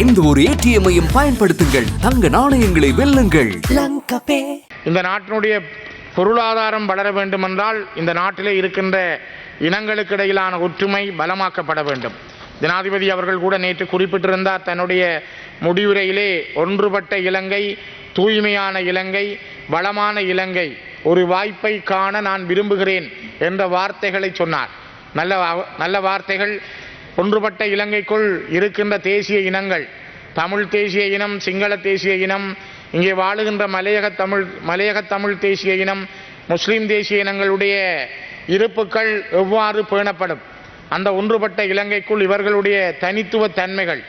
எந்த ஒரு ஏடிஎம்மையும் பயன்படுத்துங்கள். தங்க நாணயங்களை வெல்லுங்கள். இந்த நாட்டினுடைய பொருளாதாரம் வளர வேண்டுமென்றால் இந்த நாட்டிலே இருக்கின்ற இனங்களுக்கு இடையிலான ஒற்றுமை பலமாக்கப்பட வேண்டும். ஜனாதிபதி அவர்கள் கூட நேற்று குறிப்பிட்டிருந்தார் தன்னுடைய முடிவுரையிலே ஒன்றுபட்ட இலங்கை தூய்மையான இலங்கை வளமான இலங்கை ஒரு வாய்ப்பை காண நான் விரும்புகிறேன் என்ற வார்த்தைகளை சொன்னார். நல்ல நல்ல வார்த்தைகள் ஒன்றுபட்ட இலங்கைக்குள் இருக்கின்ற தேசிய இனங்கள் தமிழ் தேசிய இனம் சிங்கள தேசிய இனம் இங்கே வாழுகின்ற மலையக தமிழ் மலையக தமிழ் தேசிய இனம் முஸ்லீம் தேசிய இனங்களுடைய இருப்புக்கள் எவ்வாறு பேணப்படும்? அந்த ஒன்றுபட்ட இலங்கைக்குள் இவர்களுடைய தனித்துவ தன்மைகள்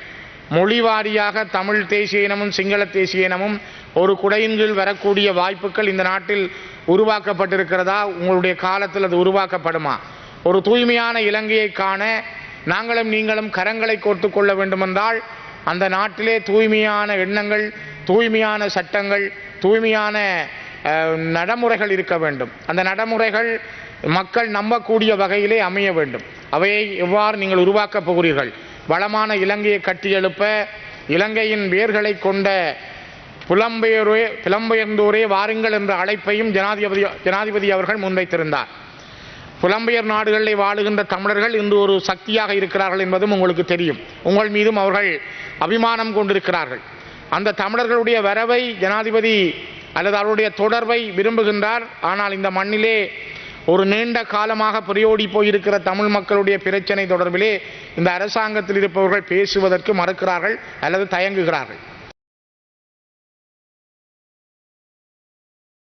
மொழி வாரியாக தமிழ் தேசிய இனமும் சிங்கள தேசிய இனமும் ஒரு குடையின் கீழ் வரக்கூடிய வாய்ப்புகள் இந்த நாட்டில் உருவாக்கப்பட்டிருக்கிறதா? உங்களுடைய காலத்தில் அது உருவாக்கப்படுமா? ஒரு தூய்மையான இலங்கையை காண நாங்களும் நீங்களும் கரங்களை கோர்த்து கொள்ள வேண்டுமென்றால் அந்த நாட்டிலே தூய்மையான எண்ணங்கள் தூய்மையான சட்டங்கள் தூய்மையான நடைமுறைகள் இருக்க வேண்டும். அந்த நடைமுறைகள் மக்கள் நம்பக்கூடிய வகையிலே அமைய வேண்டும். அவையை எவ்வாறு நீங்கள் உருவாக்கப் போகிறீர்கள்? வளமான இலங்கையை கட்டியெழுப்ப இலங்கையின் வேர்களை கொண்ட புலம்பெயரே புலம்பெயர்ந்தோரே வாருங்கள் என்ற அழைப்பையும் ஜனாதிபதி ஜனாதிபதி அவர்கள் முன்வைத்திருந்தார். புலம்பெயர் நாடுகளில் வாழுகின்ற தமிழர்கள் இன்று ஒரு சக்தியாக இருக்கிறார்கள் என்பதும் உங்களுக்கு தெரியும். உங்கள் மீதும் அவர்கள் அபிமானம் கொண்டிருக்கிறார்கள். அந்த தமிழர்களுடைய வரவை ஜனாதிபதி அல்லது அவருடைய தொடர்பை விரும்புகின்றார். ஆனால் இந்த மண்ணிலே ஒரு நீண்ட காலமாக புரியோடி போயிருக்கிற தமிழ் மக்களுடைய பிரச்சனை தொடர்பிலே இந்த அரசாங்கத்தில் இருப்பவர்கள் பேசுவதற்கு மறுக்கிறார்கள் அல்லது தயங்குகிறார்கள்.